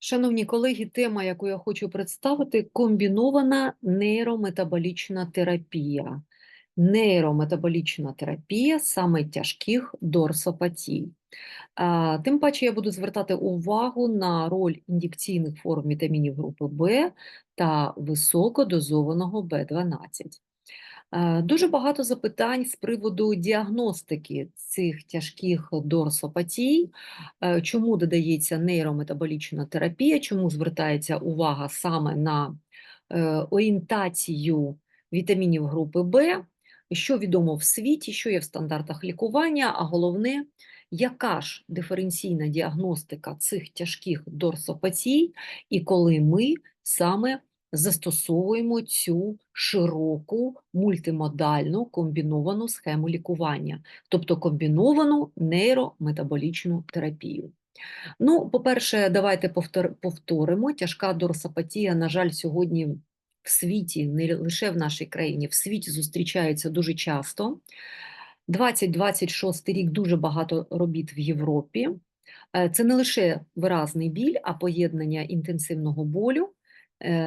Шановні колеги, тема, яку я хочу представити, комбінована нейрометаболічна терапія. Нейрометаболічна терапія саме тяжких дорсопатій. Тим паче я буду звертати увагу на роль ін'єкційних форм вітамінів групи В та високодозованого В12. Е, Дуже багато запитань з приводу діагностики цих тяжких дорсопатій, Е, чому додається нейрометаболічна терапія, чому звертається увага саме на е, орієнтацію вітамінів групи В, що відомо в світі, що є в стандартах лікування, а головне, яка ж диференційна діагностика цих тяжких дорсопатій, і коли ми саме застосовуємо цю широку мультимодальну комбіновану схему лікування, тобто комбіновану нейрометаболічну терапію. Ну, по-перше, давайте повтор- повторимо. Тяжка дорсопатія, на жаль, сьогодні в світі, не лише в нашій країні, в світі зустрічається дуже часто. 2026 рік дуже багато робіт в Європі. Е, Це не лише виразний біль, а поєднання інтенсивного болю,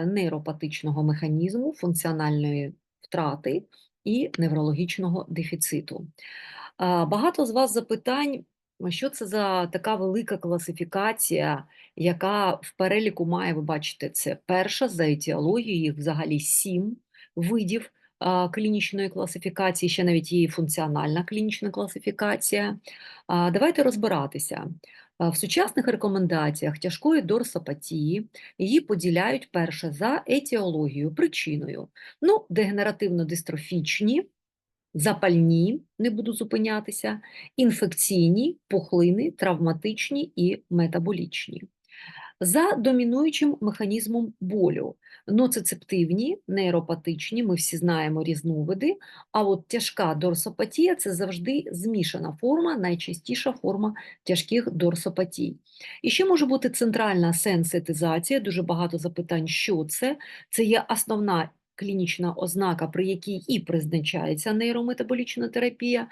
нейропатичного механізму, функціональної втрати і неврологічного дефіциту. Багато з вас запитань, що це за така велика класифікація, яка в переліку має, ви бачите, це перша за етіологією, їх взагалі сім видів клінічної класифікації, ще навіть і функціональна клінічна класифікація. Давайте розбиратися. А, В сучасних рекомендаціях тяжкої дорсопатії її поділяють перше за етіологією, причиною. Ну, дегенеративно-дистрофічні, запальні, не буду зупинятися, інфекційні, пухлини, травматичні і метаболічні. За домінуючим механізмом болю, ноцицептивні, нейропатичні, ми всі знаємо різновиди, а от тяжка дорсопатія це завжди змішана форма, найчастіша форма тяжких дорсопатій. І ще може бути центральна сенситизація, дуже багато запитань, що це. Це є основна клінічна ознака, при якій і призначається нейрометаболічна терапія.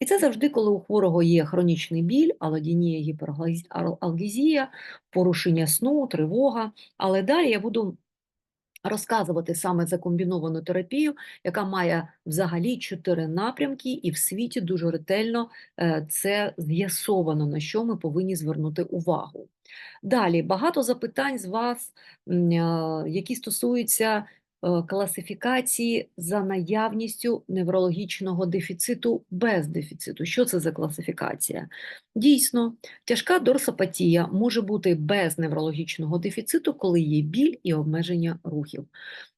І це завжди, коли у хворого є хронічний біль, алодінія, гіпералгезія, порушення сну, тривога. Але далі я буду розказувати саме за комбіновану терапію, яка має взагалі чотири напрямки, і в світі дуже ретельно е, це з'ясовано, на що ми повинні звернути увагу. Далі багато запитань з вас, е, які стосуються класифікації за наявністю неврологічного дефіциту без дефіциту. Що це за класифікація? Дійсно, тяжка дорсопатія може бути без неврологічного дефіциту, коли є біль і обмеження рухів.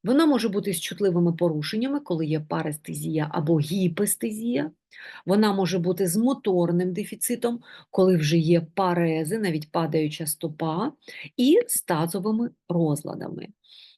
Вона може бути з чутливими порушеннями, коли є парестезія або гіпестезія. Вона може бути з моторним дефіцитом, коли вже є парези, навіть падаюча стопа, і з тазовими розладами.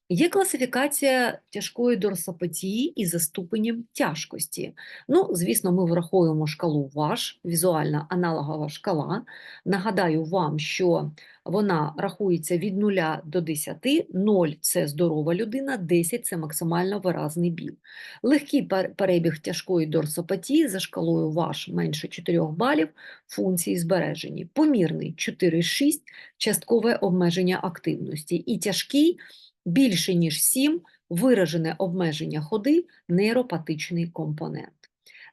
Є класифікація тяжкої дорсопатії і за ступенем тяжкості. Ну, звісно, ми враховуємо шкалу ВАШ, візуальна аналогова шкала. Нагадаю вам, що вона рахується від 0 до 10, 0 – це здорова людина, 10 – це максимально виразний біль. Легкий перебіг тяжкої дорсопатії за шкалою ВАШ менше 4 балів, функції збережені. Помірний 4-6 – часткове обмеження активності. І тяжкий – більше ніж 7 виражене обмеження ходи, нейропатичний компонент.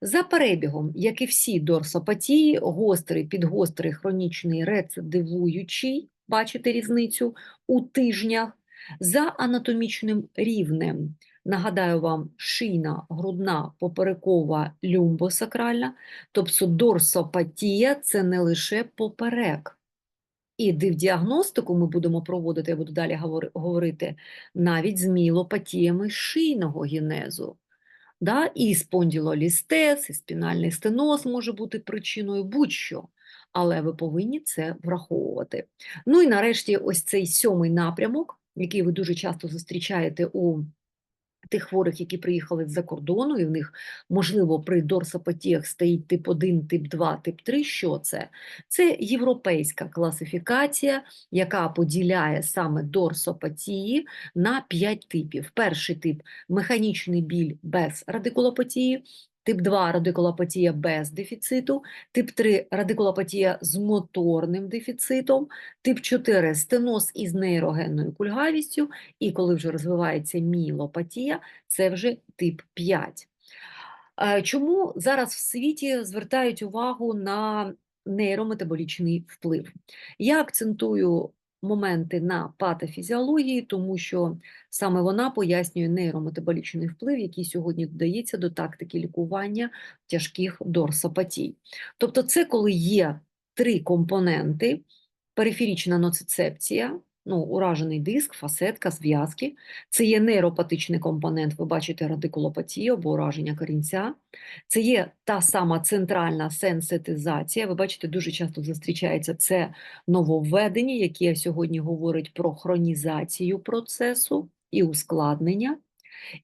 За перебігом, як і всі дорсопатії, гострий, підгострий, хронічний, рецидивуючий, бачите різницю, у тижнях, за анатомічним рівнем, нагадаю вам, шийна, грудна, поперекова, люмбосакральна, тобто дорсопатія – це не лише поперек. І дивдіагностику ми будемо проводити, я буду далі говорити, навіть з мілопатіями шийного генезу. Да? І спонділолістез, і спінальний стеноз може бути причиною будь-що. Але ви повинні це враховувати. Ну і нарешті ось цей сьомий напрямок, який ви дуже часто зустрічаєте у тих хворих, які приїхали з-за кордону, і в них, можливо, при дорсопатіях стоїть тип 1, тип 2, тип 3. Що це? Це європейська класифікація, яка поділяє саме дорсопатії на 5 типів. Перший тип механічний біль без радикулопатії, тип 2 радикулопатія без дефіциту, тип 3 радикулопатія з моторним дефіцитом, тип 4 стеноз із нейрогенною кульгавістю, і коли вже розвивається мілопатія, це вже тип 5. Е, Чому зараз в світі звертають увагу на нейрометаболічний вплив? Я акцентую моменти на патофізіології, тому що саме вона пояснює нейрометаболічний вплив, який сьогодні додається до тактики лікування тяжких дорсопатій. Тобто, це коли є три компоненти: периферічна ноцицепція, ну, уражений диск, фасетка, зв'язки. Це є нейропатичний компонент, ви бачите радикулопатію або ураження корінця. Це є та сама центральна сенситизація. Ви бачите, дуже часто зустрічається це нововведення, яке сьогодні говорить про хронізацію процесу і ускладнення.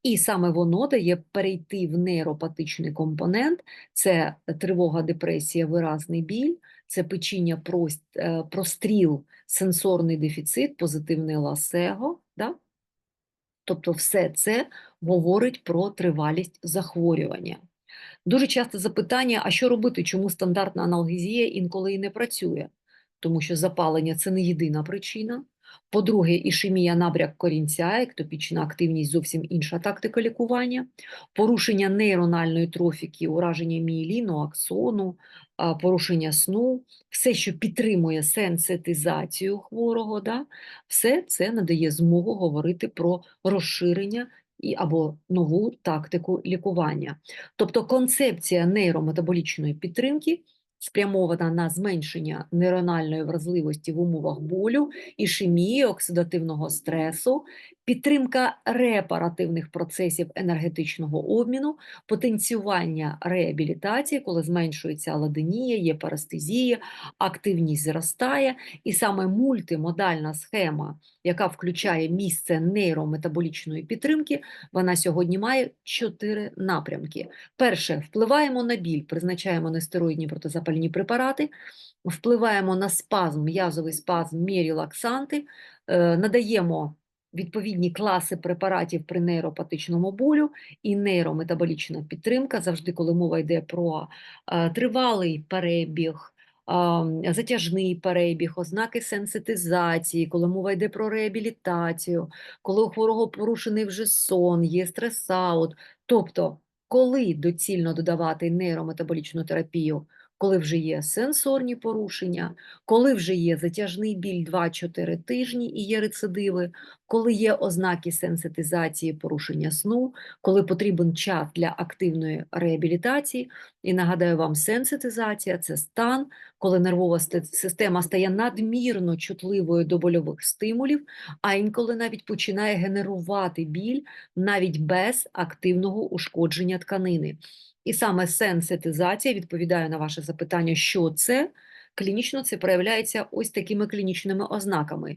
І саме воно дає перейти в нейропатичний компонент: це тривога, депресія, виразний біль, це печіння е, простріл, сенсорний дефіцит, позитивне ласего. Да? Тобто все це говорить про тривалість захворювання. Дуже часто запитання: а що робити, чому стандартна аналгезія інколи і не працює? Тому що запалення це не єдина причина. По-друге, ішемія набряк корінця, ектопічна активність зовсім інша тактика лікування, порушення нейрональної трофіки, ураження мієліну, аксону, порушення сну, все, що підтримує сенситизацію хворого, да, все це надає змогу говорити про розширення і або нову тактику лікування. Тобто концепція нейрометаболічної підтримки спрямована на зменшення нейрональної вразливості в умовах болю, ішемії, оксидативного стресу, підтримка репаративних процесів енергетичного обміну, потенціювання реабілітації, коли зменшується аладенія, є парестезія, активність зростає, і саме мультимодальна схема, яка включає місце нейрометаболічної підтримки, вона сьогодні має чотири напрямки. Перше, впливаємо на біль, призначаємо нестероїдні протизапальні препарати, впливаємо на спазм, м'язовий спазм, мірілаксанти, е, надаємо відповідні класи препаратів при нейропатичному болю і нейрометаболічна підтримка, завжди, коли мова йде про е, тривалий перебіг, а, затяжний перебіг, ознаки сенситизації, коли мова йде про реабілітацію, коли у хворого порушений вже сон, є стрес-аут. Тобто, коли доцільно додавати нейрометаболічну терапію, коли вже є сенсорні порушення, коли вже є затяжний біль 2-4 тижні і є рецидиви, коли є ознаки сенситизації порушення сну, коли потрібен час для активної реабілітації. І нагадаю вам, сенситизація це стан, коли нервова система стає надмірно чутливою до больових стимулів, а інколи навіть починає генерувати біль навіть без активного ушкодження тканини. І саме сенситизація відповідає на ваше запитання, що це. Клінічно це проявляється ось такими клінічними ознаками.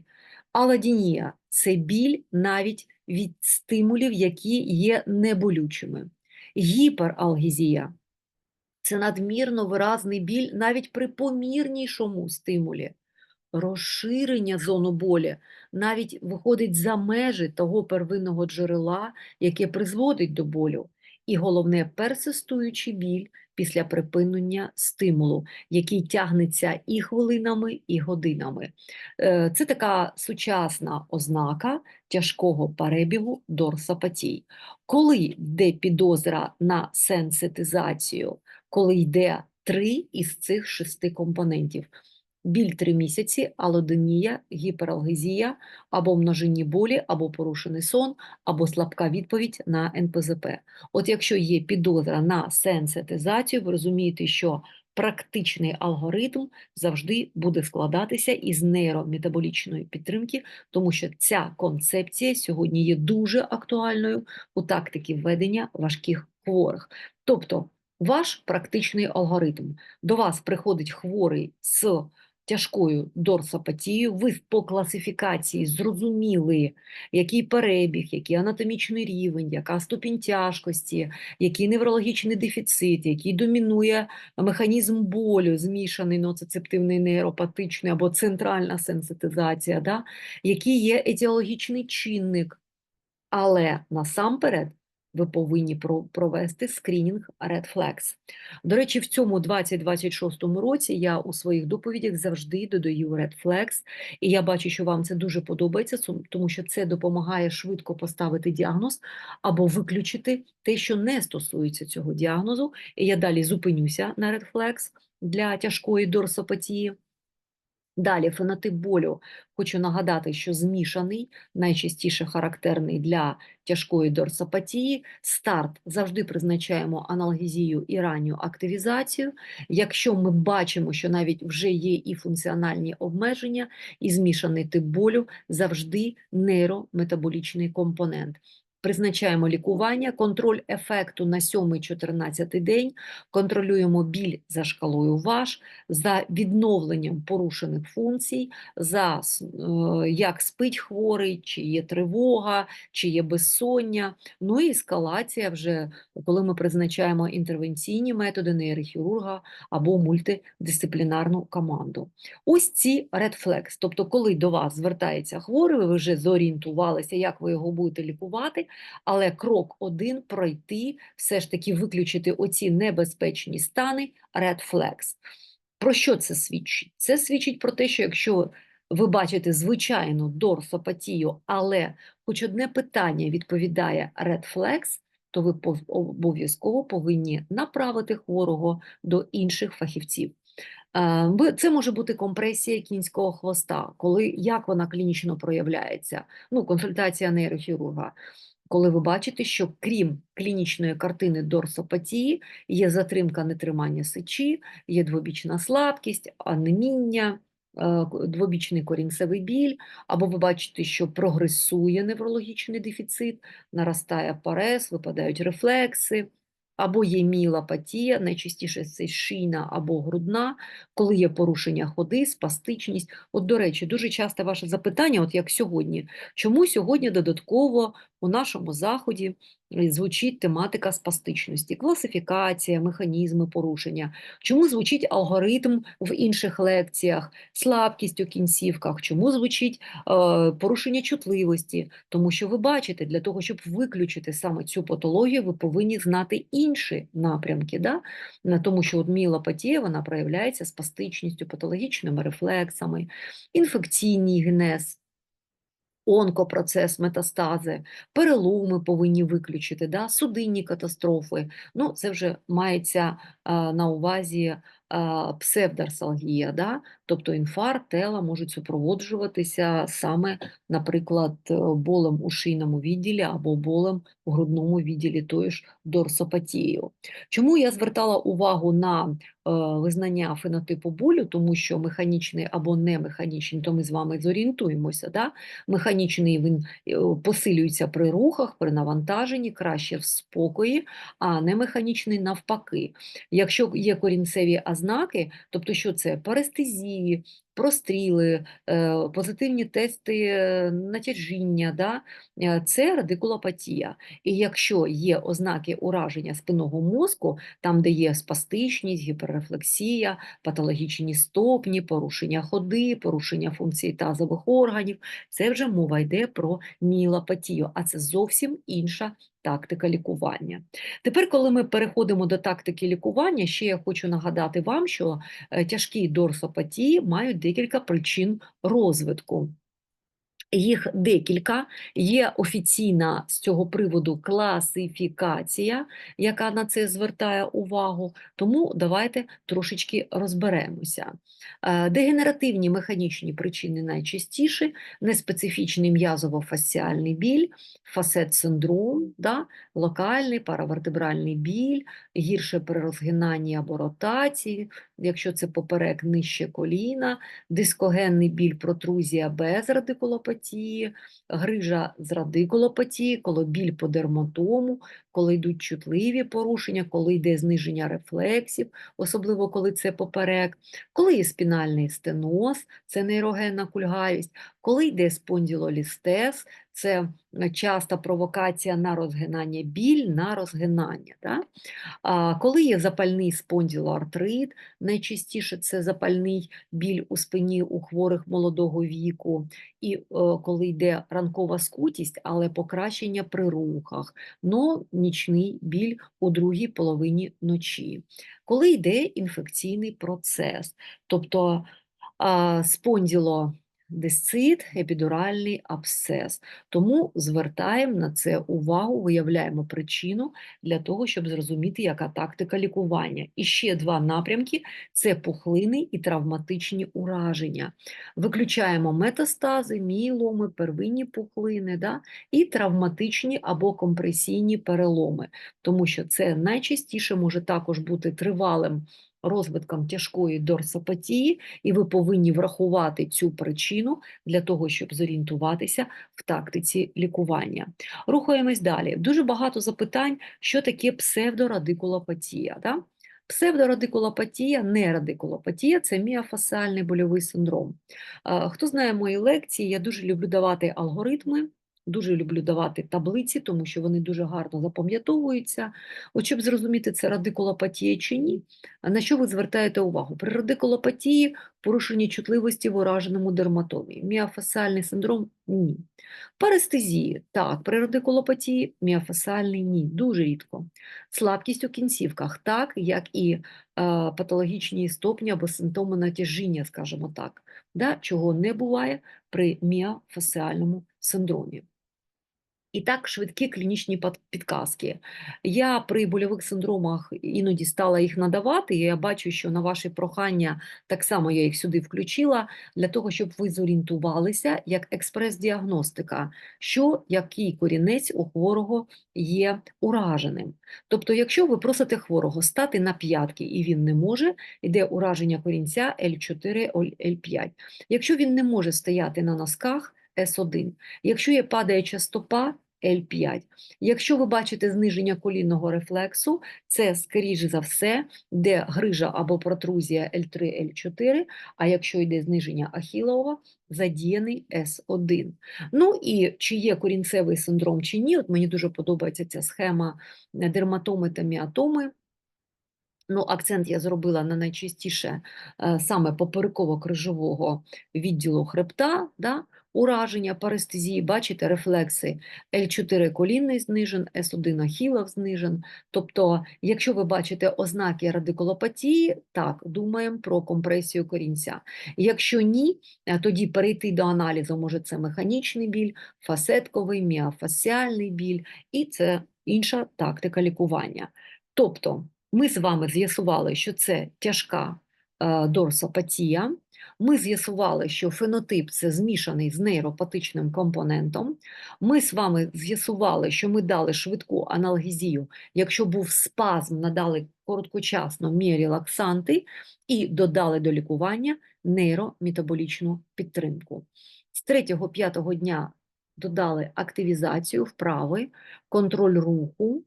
Аладінія – це біль навіть від стимулів, які є неболючими. Гіпералгезія – це надмірно виразний біль навіть при помірнішому стимулі. Розширення зону болі навіть виходить за межі того первинного джерела, яке призводить до болю. І головне персистуючий біль після припинення стимулу, який тягнеться і хвилинами, і годинами. Е, Це така сучасна ознака тяжкого перебігу дорсопатій. Коли йде підозра на сенситизацію, коли йде три із цих шести компонентів. Біль три місяці, алодонія, гіпералгезія, або множинні болі, або порушений сон, або слабка відповідь на НПЗП. От якщо є підозра на сенситизацію, ви розумієте, що практичний алгоритм завжди буде складатися із нейрометаболічної підтримки, тому що ця концепція сьогодні є дуже актуальною у тактиці ведення важких хворих. Тобто, ваш практичний алгоритм до вас приходить хворий з тяжкою дорсопатією, ви по класифікації зрозуміли, який перебіг, який анатомічний рівень, яка ступінь тяжкості, який неврологічний дефіцит, який домінує механізм болю, змішаний ноцицептивний нейропатичний або центральна сенситизація, да? який є етіологічний чинник. Але насамперед ви повинні про- провести скринінг Red Flags. До речі, в цьому 2026 році я у своїх доповідях завжди додаю Red Flags, і я бачу, що вам це дуже подобається, тому що це допомагає швидко поставити діагноз або виключити те, що не стосується цього діагнозу. І я далі зупинюся на Red Flags для тяжкої дорсопатії. Далі фенотип болю. Хочу нагадати, що змішаний, найчастіше характерний для тяжкої дорсопатії. Старт завжди призначаємо аналгезію і ранню активізацію. Якщо ми бачимо, що навіть вже є і функціональні обмеження, і змішаний тип болю, завжди нейрометаболічний компонент. Призначаємо лікування, контроль ефекту на 7-14 день, контролюємо біль за шкалою ВАШ, за відновленням порушених функцій, за е, як спить хворий, чи є тривога, чи є безсоння. Ну і ескалація вже, коли ми призначаємо інтервенційні методи нейрохірурга або мультидисциплінарну команду. Ось ці red flags, тобто коли до вас звертається хворий, ви вже зорієнтувалися, як ви його будете лікувати, але крок один пройти, все ж таки виключити оці небезпечні стани red flags. Про що це свідчить? Це свідчить про те, що якщо ви бачите звичайну дорсопатію, але хоч одне питання відповідає red flags, то ви обов'язково повинні направити хворого до інших фахівців. Е, Це може бути компресія кінського хвоста, коли як вона клінічно проявляється. Ну, консультація нейрохірурга. Коли ви бачите, що крім клінічної картини дорсопатії, є затримка нетримання сечі, є двобічна слабкість, анеміння, е, двобічний корінцевий біль, або ви бачите, що прогресує неврологічний дефіцит, наростає парез, випадають рефлекси, або є міелопатія, найчастіше це шийна або грудна, коли є порушення ходи, спастичність. От, до речі, дуже часто ваше запитання, от як сьогодні, чому сьогодні додатково у нашому заході звучить тематика спастичності, класифікація, механізми порушення. Чому звучить алгоритм в інших лекціях, слабкість у кінцівках, чому звучить е, порушення чутливості? Тому що ви бачите, для того, щоб виключити саме цю патологію, ви повинні знати інші напрямки. Да? На Тому що от міелопатія, вона проявляється спастичністю, патологічними рефлексами, інфекційний генез, онкопроцес, метастази, переломи повинні виключити, да? судинні катастрофи. Ну, це вже мається е, на увазі е, псевдорсалгія, да? Тобто інфаркт тела можуть супроводжуватися саме, наприклад, е, болем у шийному відділі або болем у грудному відділі тою ж дорсопатією. Чому я звертала увагу на е, визнання фенотипу болю, тому що механічний або немеханічний, то ми з вами зорієнтуємося. Да? Механічний він е, посилюється при рухах, при навантаженні, краще в спокої, а немеханічний навпаки. Якщо є корінцеві ознаки, тобто що це парестезії, простріли, е, позитивні тести натяжіння, да? е, це радикулопатія. І якщо є ознаки ураження спинного мозку, там, де є спастичність, гіперрефлексія, патологічні стопні, порушення ходи, порушення функції тазових органів, це вже мова йде про міелопатію, а це зовсім інша тактика лікування. Тепер, коли ми переходимо до тактики лікування, ще я хочу нагадати вам, що е, тяжкі дорсопатії мають декілька причин розвитку. Їх декілька. Є офіційна з цього приводу класифікація, яка на це звертає увагу. Тому давайте трошечки розберемося. Е, Дегенеративні механічні причини найчастіші, неспецифічний м'язово-фасціальний біль, фасет-синдром, да, локальний паравертебральний біль, гірше при розгинанні або ротації, якщо це поперек нижче коліна, дискогенний біль, протрузія без радикулопатії, грижа з радикулопатії, коли біль по дерматому, коли йдуть чутливі порушення, коли йде зниження рефлексів, особливо коли це поперек, коли є спінальний стеноз, це нейрогенна кульгавість, коли йде спонділолістез, це е, часта провокація на розгинання, біль на розгинання. Да? А коли є запальний спондилоартрит, найчастіше це запальний біль у спині у хворих молодого віку, і е, коли йде ранкова скутість, але покращення при рухах, но нічний біль у другій половині ночі. Коли йде інфекційний процес, тобто а, спондилодисцит, епідуральний абсцес. Тому звертаємо на це увагу, виявляємо причину для того, щоб зрозуміти, яка тактика лікування. І ще два напрямки це пухлини і травматичні ураження. Виключаємо метастази, міеломи, первинні пухлини да, і травматичні або компресійні переломи, тому що це найчастіше може також бути тривалим розвитком тяжкої дорсопатії, і ви повинні врахувати цю причину для того, щоб зорієнтуватися в тактиці лікування. Рухаємось далі. Дуже багато запитань, що таке псевдорадикулопатія. Да? Псевдорадикулопатія, не радикулопатія це міофасіальний больовий синдром. Хто знає мої лекції, я дуже люблю давати алгоритми. Дуже люблю давати таблиці, тому що вони дуже гарно запам'ятовуються. От щоб зрозуміти, це радикулопатія чи ні, на що ви звертаєте увагу? При радикулопатії порушення чутливості в ураженому дерматомі. Міофасіальний синдром ні. Парестезії так, при радикулопатії міофасіальний ні, дуже рідко. Слабкість у кінцівках, так, як і е, патологічні стопні або симптоми натяжіння, скажімо так, да, чого не буває при міофасіальному синдромі. І так, швидкі клінічні підказки. Я при больових синдромах іноді стала їх надавати, і я бачу, що на ваші прохання так само я їх сюди включила, для того, щоб ви зорієнтувалися як експрес-діагностика, що який корінець у хворого є ураженим. Тобто, якщо ви просите хворого стати на п'ятки, і він не може, йде ураження корінця L4, L5. Якщо він не може стояти на носках, S1. Якщо є падаюча стопа, L5. Якщо ви бачите зниження колінного рефлексу, це, скоріше за все, де грижа або протрузія L3, L4, а якщо йде зниження ахілова, задіяний S1. Ну і чи є корінцевий синдром чи ні, от мені дуже подобається ця схема е, дерматоми та міатоми. Ну, акцент я зробила на найчастіше е, саме попереково-крижового відділу хребта, да, ураження, парестезії, бачите, рефлекси L4 колінний знижен, S1 ахілов знижен. Тобто, якщо ви бачите ознаки радикулопатії, так, думаємо про компресію корінця. Якщо ні, е, тоді перейти до аналізу, може це механічний біль, фасетковий, міофасіальний біль, і це інша тактика лікування. Тобто, ми з вами з'ясували, що це тяжка е, дорсопатія. Ми з'ясували, що фенотип це змішаний з нейропатичним компонентом. Ми з вами з'ясували, що ми дали швидку аналгезію, якщо був спазм, надали короткочасно міорелаксанти і додали до лікування нейрометаболічну підтримку. З 3-5 дня додали активізацію вправи, контроль руху,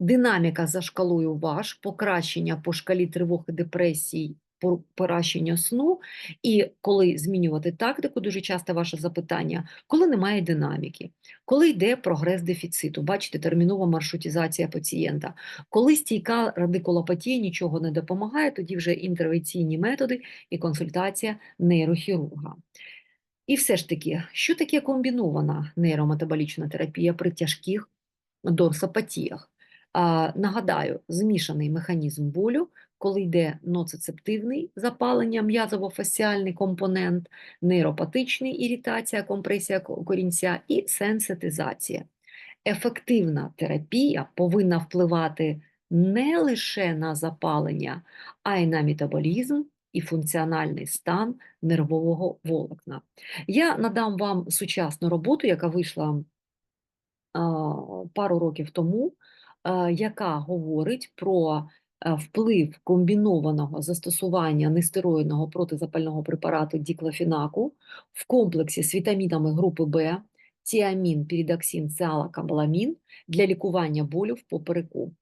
динаміка за шкалою ВАШ, покращення по шкалі тривог і депресій, по- покращення сну. І коли змінювати тактику, дуже часто ваше запитання, коли немає динаміки, коли йде прогрес дефіциту, бачите, термінова маршрутизація пацієнта, коли стійка радикулопатія нічого не допомагає, тоді вже інтервенційні методи і консультація нейрохірурга. І все ж таки, що таке комбінована нейрометаболічна терапія при тяжких дорсопатіях? Нагадаю, змішаний механізм болю, коли йде ноцицептивний запалення, м'язово-фасіальний компонент, нейропатичний іритація, компресія корінця і сенситизація. Ефективна терапія повинна впливати не лише на запалення, а й на метаболізм і функціональний стан нервового волокна. Я надам вам сучасну роботу, яка вийшла пару років тому, яка говорить про вплив комбінованого застосування нестероїдного протизапального препарату діклофенаку в комплексі з вітамінами групи Б, тіамін, пірідоксин, циалокобаламін для лікування болю в попереку.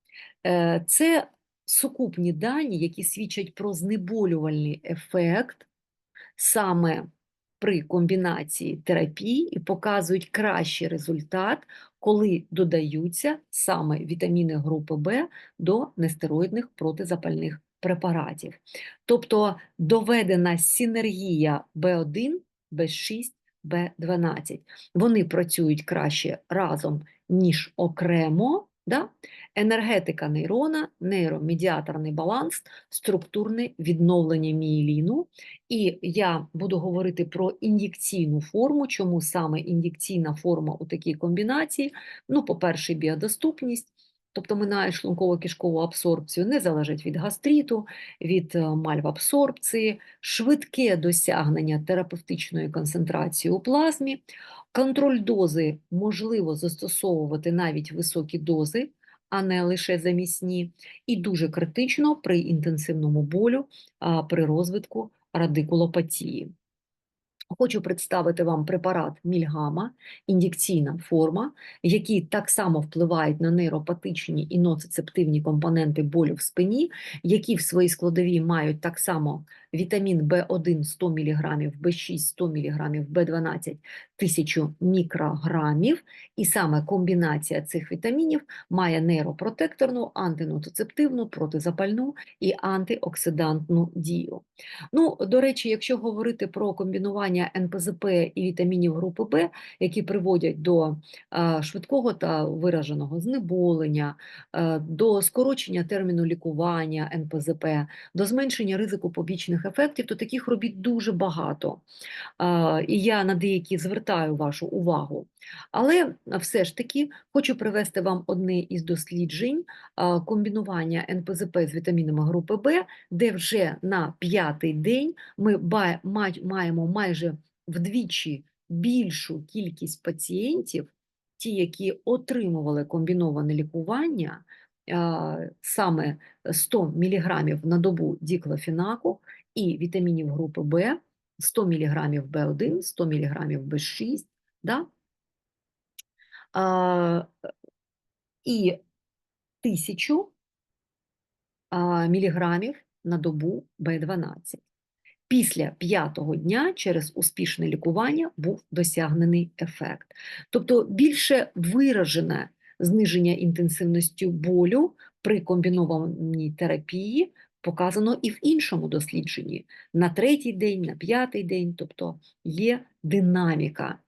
Е, Це сукупні дані, які свідчать про знеболювальний ефект саме при комбінації терапії і показують кращий результат, коли додаються саме вітаміни групи В до нестероїдних протизапальних препаратів. Тобто доведена синергія В1, В6, В12. Вони працюють краще разом, ніж окремо. Да? Енергетика нейрона, нейромедіаторний баланс, структурне відновлення мієліну. І я буду говорити про ін'єкційну форму, чому саме ін'єкційна форма у такій комбінації. Ну, по-перше, біодоступність, тобто минає шлунково-кишкову абсорбцію, не залежить від гастриту, від е, мальвабсорбції, швидке досягнення терапевтичної концентрації у плазмі, контроль дози можливо застосовувати навіть високі дози, а не лише замісні, і дуже критично при інтенсивному болю при розвитку радикулопатії. Хочу представити вам препарат Мільгама, ін'єкційна форма, які так само впливають на нейропатичні і ноцицептивні компоненти болю в спині, які в своїй складовій мають так само вітамін В1 100 мг, В6 100 мг, В12 1000 мікрограмів, і саме комбінація цих вітамінів має нейропротекторну, антиноцицептивну, протизапальну і антиоксидантну дію. Ну, до речі, якщо говорити про комбінування НПЗП і вітамінів групи Б, які приводять до швидкого та вираженого знеболення, до скорочення терміну лікування НПЗП, до зменшення ризику побічних ефектів, то таких робіт дуже багато. І я на деякі звертаю вашу увагу. Але все ж таки хочу привести вам одне із досліджень комбінування НПЗП з вітамінами групи Б, де вже на п'ятий день ми маємо майже вдвічі більшу кількість пацієнтів, ті, які отримували комбіноване лікування, саме 100 мг на добу діклофенаку і вітамінів групи Б, 100 мг В1, 100 мг В6, да? а, і 1000 а, міліграмів на добу Б12. Після п'ятого дня через успішне лікування був досягнений ефект. Тобто більше виражене зниження інтенсивності болю при комбінованій терапії показано і в іншому дослідженні на третій день, на п'ятий день, тобто є динаміка.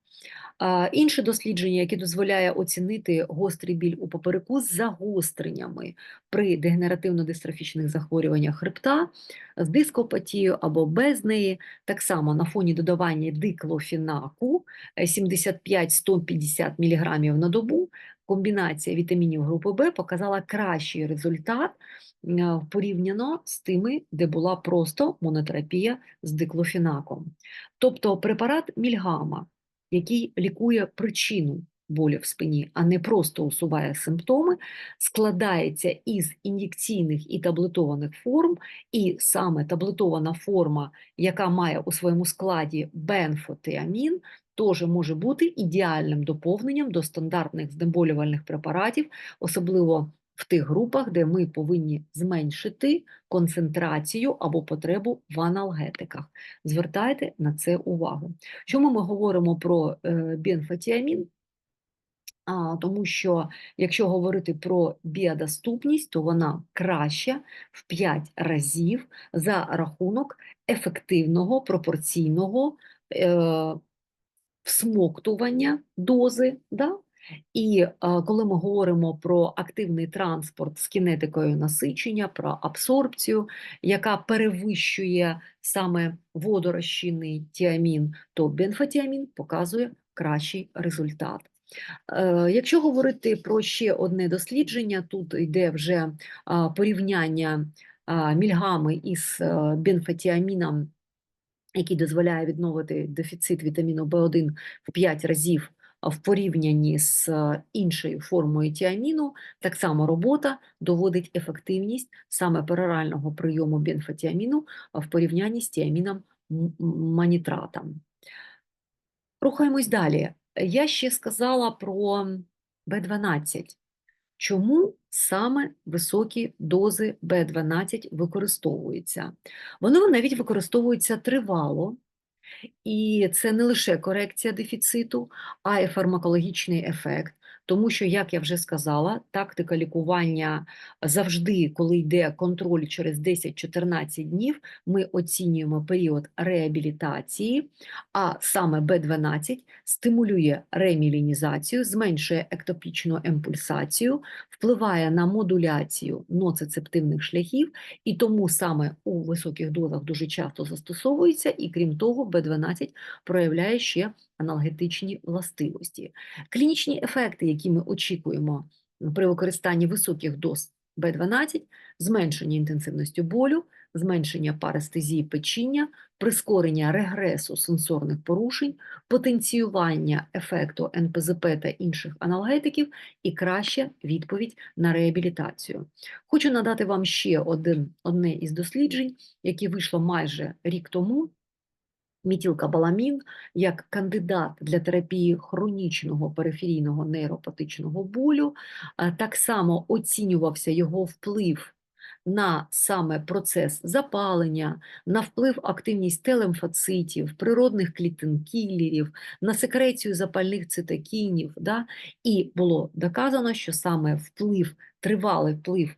Інше дослідження, яке дозволяє оцінити гострий біль у попереку з загостреннями при дегенеративно-дистрофічних захворюваннях хребта, з дископатією або без неї, так само на фоні додавання диклофенаку е, 75-150 мг на добу, комбінація вітамінів групи Б показала кращий результат е, порівняно з тими, де була просто монотерапія з диклофенаком. Тобто препарат Мільгама, який лікує причину болю в спині, а не просто усуває симптоми, складається із ін'єкційних і таблетованих форм, і саме таблетована форма, яка має у своєму складі бенфотиамін, теж може бути ідеальним доповненням до стандартних знеболювальних препаратів, особливо в тих групах, де ми повинні зменшити концентрацію або потребу в аналгетиках. Звертайте на це увагу. Чому ми говоримо про е, бенфотіамін? А, тому що якщо говорити про біодоступність, то вона краща в 5 разів за рахунок ефективного пропорційного е, всмоктування дози. Да? І е, коли ми говоримо про активний транспорт з кінетикою насичення, про абсорбцію, яка перевищує саме водорозчинний тіамін, то бенфотіамін показує кращий результат. Е, Якщо говорити про ще одне дослідження, тут йде вже порівняння мільгами із е, бенфотіаміном, який дозволяє відновити дефіцит вітаміну В1 в 5 разів в порівнянні з е, іншою формою тіаміну, так само робота доводить ефективність саме перорального прийому бенфотіаміну в порівнянні з тіаміном манітратом. Рухаємось далі. Я ще сказала про Б12. Чому саме високі дози Б12 використовуються? Вони навіть використовуються тривало, І це не лише корекція дефіциту, а й фармакологічний ефект. Тому що, як я вже сказала, тактика лікування завжди, коли йде контроль через 10-14 днів, ми оцінюємо період реабілітації, а саме Б12 стимулює ремілінізацію, зменшує ектопічну емпульсацію, впливає на модуляцію ноцицептивних шляхів, і тому саме у високих дозах дуже часто застосовується, і крім того, Б12 проявляє ще аналгетичні властивості. Клінічні ефекти, які ми очікуємо при використанні високих доз Б12, зменшення інтенсивності болю, зменшення парестезії печіння, прискорення регресу сенсорних порушень, потенціювання ефекту НПЗП та інших аналгетиків і краща відповідь на реабілітацію. Хочу надати вам ще один, одне із досліджень, яке вийшло майже рік тому. Мітілкабаламін як кандидат для терапії хронічного периферійного нейропатичного болю, так само оцінювався його вплив на саме процес запалення, на вплив активність телемфоцитів, природних клітин кілерів, на секрецію запальних цитокінів. Да? І було доказано, що саме вплив, тривалий вплив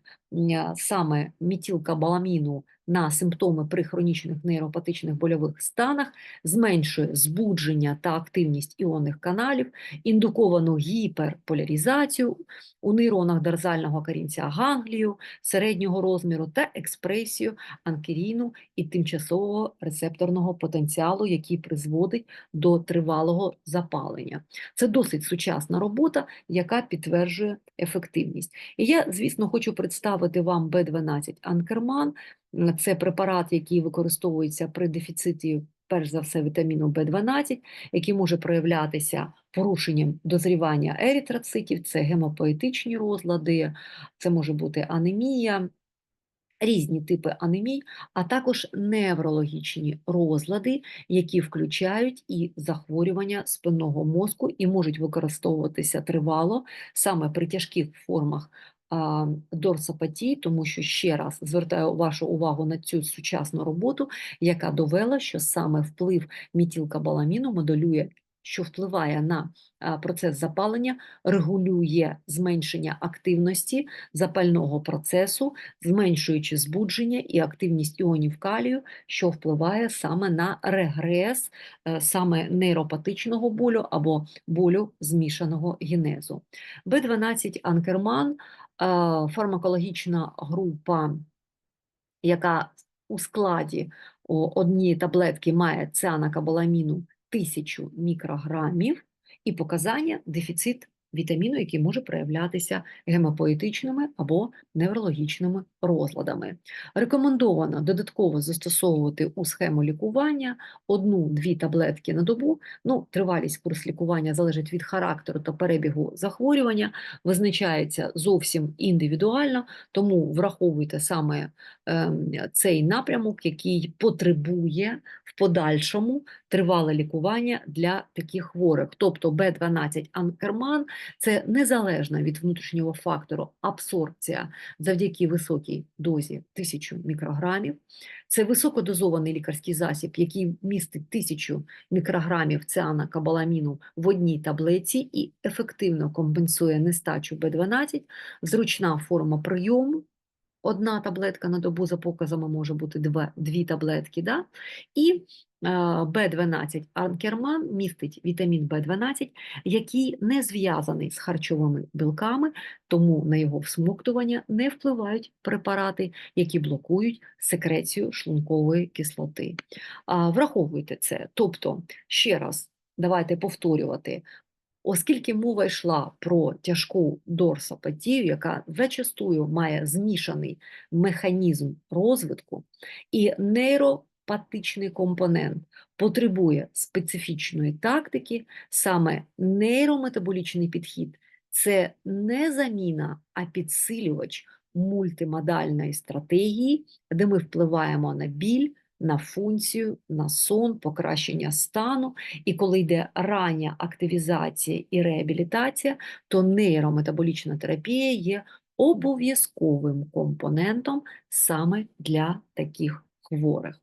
саме мітілкабаламіну на симптоми при хронічних нейропатичних больових станах зменшує збудження та активність іонних каналів, індуковану гіперполяризацію у нейронах дерзального корінця ганглію середнього розміру та експресію анкеріну і тимчасового рецепторного потенціалу, який призводить до тривалого запалення. Це досить сучасна робота, яка підтверджує ефективність. І я, звісно, хочу представити вам B12 Анкерман. Це препарат, який використовується при дефіциті, перш за все, вітаміну В12, який може проявлятися порушенням дозрівання еритроцитів, це гемопоетичні розлади, це може бути анемія, різні типи анемій, а також неврологічні розлади, які включають і захворювання спинного мозку і можуть використовуватися тривало саме при тяжких формах а, дорсопатії, тому що ще раз звертаю вашу увагу на цю сучасну роботу, яка довела, що саме вплив мітілкабаламіну моделює, що впливає на процес запалення, регулює зменшення активності запального процесу, зменшуючи збудження і активність іонів калію, що впливає саме на регрес е, саме нейропатичного болю або болю змішаного генезу. Б12 Анкерман фармакологічна група, яка у складі однієї таблетки має цианокобаламіну 1000 мікрограмів і показання дефіцит вітаміну, який може проявлятися гемопоетичними або неврологічними розладами. Рекомендовано додатково застосовувати у схему лікування одну-дві таблетки на добу. Ну, тривалість курс лікування залежить від характеру та перебігу захворювання, визначається зовсім індивідуально, тому враховуйте саме ем, цей напрямок, який потребує в подальшому тривале лікування для таких хворих. Тобто Б12 анкерман це незалежна від внутрішнього фактору абсорбція завдяки високій дозі 1000 мікрограмів. Це високодозований лікарський засіб, який містить 1000 мікрограмів цианокобаламіну в одній таблетці і ефективно компенсує нестачу Б12, зручна форма прийому. Одна таблетка на добу за показами може бути два, дві таблетки. Да? І B12 анкерман містить вітамін B12, який не зв'язаний з харчовими білками, тому на його всмоктування не впливають препарати, які блокують секрецію шлункової кислоти. Враховуйте це. Тобто, ще раз, давайте повторювати. Оскільки мова йшла про тяжку дорсопатію, яка зачастую має змішаний механізм розвитку, і нейропатичний компонент потребує специфічної тактики, саме нейрометаболічний підхід це не заміна, а підсилювач мультимодальної стратегії, де ми впливаємо на біль, на функцію, на сон, покращення стану. І коли йде рання активізація і реабілітація, то нейрометаболічна терапія є обов'язковим компонентом саме для таких хворих.